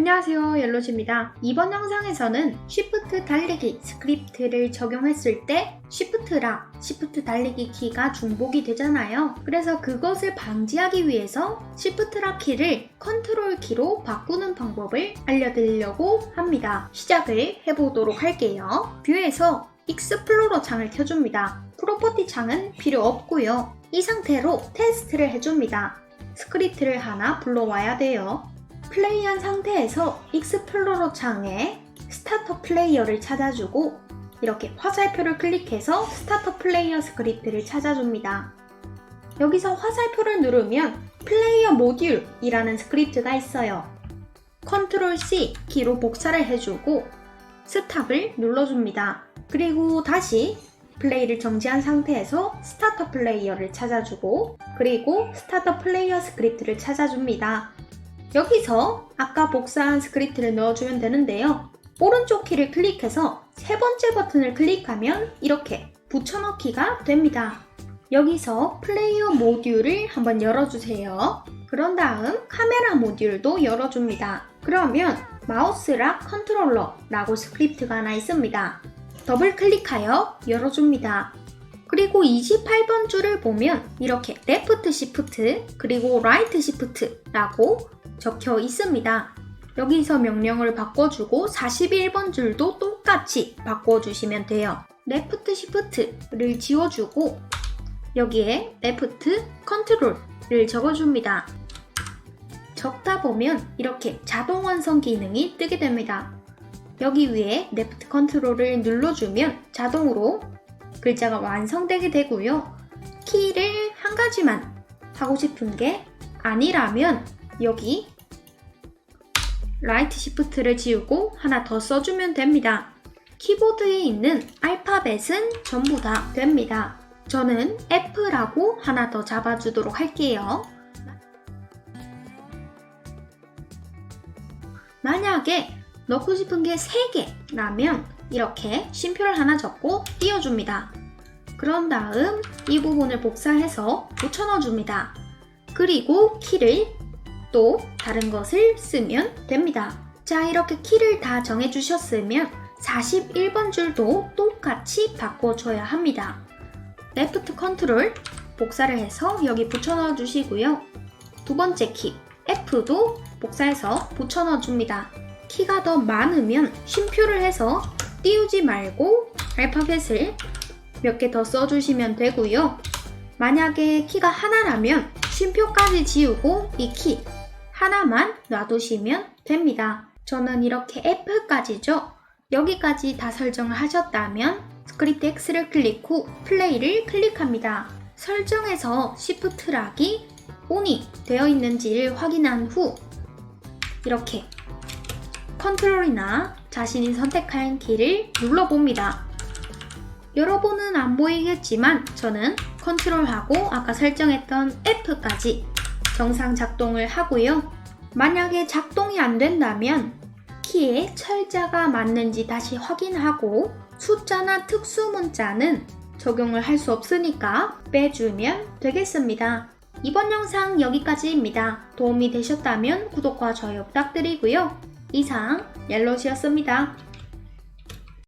안녕하세요 옐로즈입니다. 이번 영상에서는 Shift 달리기 스크립트를 적용했을 때 Shift랑 Shift 달리기 키가 중복이 되잖아요. 그래서 그것을 방지하기 위해서 Shift라 키를 컨트롤 키로 바꾸는 방법을 알려드리려고 합니다. 시작을 해보도록 할게요. 뷰에서 익스플로러 창을 켜줍니다. 프로퍼티 창은 필요 없고요. 이 상태로 테스트를 해줍니다. 스크립트를 하나 불러와야 돼요. 플레이한 상태에서 익스플로러 창에 스타터 플레이어를 찾아주고 이렇게 화살표를 클릭해서 스타터 플레이어 스크립트를 찾아줍니다. 여기서 화살표를 누르면 플레이어 모듈이라는 스크립트가 있어요. 컨트롤 C 키로 복사를 해주고 스탑을 눌러줍니다. 그리고 다시 플레이를 정지한 상태에서 스타터 플레이어를 찾아주고 그리고 스타터 플레이어 스크립트를 찾아줍니다. 여기서 아까 복사한 스크립트를 넣어주면 되는데요. 오른쪽 키를 클릭해서 세 번째 버튼을 클릭하면 이렇게 붙여넣기가 됩니다. 여기서 플레이어 모듈을 한번 열어주세요. 그런 다음 카메라 모듈도 열어줍니다. 그러면 마우스락 컨트롤러라고 스크립트가 하나 있습니다. 더블 클릭하여 열어줍니다. 그리고 28번 줄을 보면 이렇게 레프트 시프트 그리고 라이트 시프트라고 적혀 있습니다. 여기서 명령을 바꿔주고 41번 줄도 똑같이 바꿔주시면 돼요. 레프트 시프트를 지워주고 여기에 레프트 컨트롤을 적어줍니다. 적다 보면 이렇게 자동 완성 기능이 뜨게 됩니다. 여기 위에 레프트 컨트롤을 눌러주면 자동으로 글자가 완성되게 되고요. 키를 한 가지만 하고 싶은 게 아니라면 여기 라이트 시프트를 지우고 하나 더 써주면 됩니다. 키보드에 있는 알파벳은 전부 다 됩니다. 저는 F라고 하나 더 잡아주도록 할게요. 만약에 넣고 싶은 게 3개라면 이렇게 쉼표를 하나 적고 띄워줍니다. 그런 다음 이 부분을 복사해서 붙여 넣어줍니다. 그리고 키를 또 다른 것을 쓰면 됩니다. 자, 이렇게 키를 다 정해주셨으면 41번 줄도 똑같이 바꿔줘야 합니다. 레프트 컨트롤 복사를 해서 여기 붙여 넣어 주시고요. 두 번째 키 F도 복사해서 붙여 넣어 줍니다. 키가 더 많으면 쉼표를 해서 띄우지 말고 알파벳을 몇 개 더 써주시면 되고요. 만약에 키가 하나라면 쉼표까지 지우고 이 키 하나만 놔두시면 됩니다. 저는 이렇게 F까지죠. 여기까지 다 설정을 하셨다면 스크립트 X를 클릭 후 플레이를 클릭합니다. 설정에서 Shift 락이 ON이 되어 있는지를 확인한 후 이렇게 컨트롤이나 자신이 선택한 키를 눌러봅니다. 여러분은 안 보이겠지만 저는 컨트롤하고 아까 설정했던 F까지 정상 작동을 하고요. 만약에 작동이 안 된다면 키에 철자가 맞는지 다시 확인하고 숫자나 특수 문자는 적용을 할 수 없으니까 빼주면 되겠습니다. 이번 영상 여기까지입니다. 도움이 되셨다면 구독과 좋아요 부탁드리고요. 이상 옐로시였습니다.